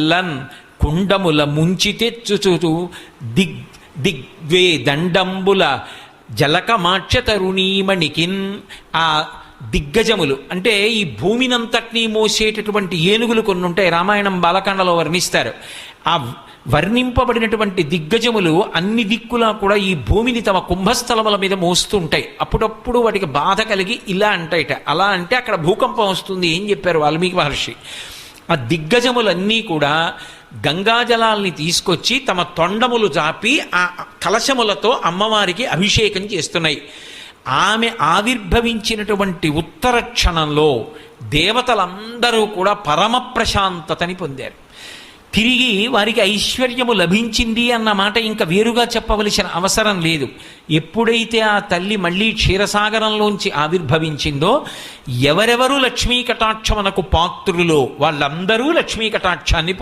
లన్ కుండముల ముంచి తెచ్చుచు దిగ్ దిగ్వే దండంబుల జలకమాక్ష తరుణీమణికిన్ ఆ దిగ్గజములు. అంటే ఈ భూమినంతటినీ మోసేటటువంటి ఏనుగులు కొన్ని ఉంటాయి రామాయణం బాలకాండలో వర్ణిస్తారు. ఆ వర్ణింపబడినటువంటి దిగ్గజములు అన్ని దిక్కులా కూడా ఈ భూమిని తమ కుంభస్థలముల మీద మోస్తుంటాయి. అప్పుడప్పుడు వాటికి బాధ కలిగి ఇలా అంటాయిట. అలా అంటే అక్కడ భూకంపం వస్తుంది ఏం చెప్పారు వాల్మీకి మహర్షి. ఆ దిగ్గజములన్నీ కూడా గంగాజలాల్ని తీసుకొచ్చి తమ తొండములు చాపి ఆ కలశములతో అమ్మవారికి అభిషేకం చేస్తున్నాయి. ఆమె ఆవిర్భవించినటువంటి ఉత్తర క్షణంలో దేవతలందరూ కూడా పరమ ప్రశాంతతని పొందారు. తిరిగి వారికి ఐశ్వర్యము లభించింది అన్న మాట ఇంకా వేరుగా చెప్పవలసిన అవసరం లేదు. ఎప్పుడైతే ఆ తల్లి మళ్ళీ క్షీరసాగరంలోంచి ఆవిర్భవించిందో ఎవరెవరు లక్ష్మీ కటాక్షమునకు పాత్రులో వాళ్ళందరూ లక్ష్మీ కటాక్షాన్ని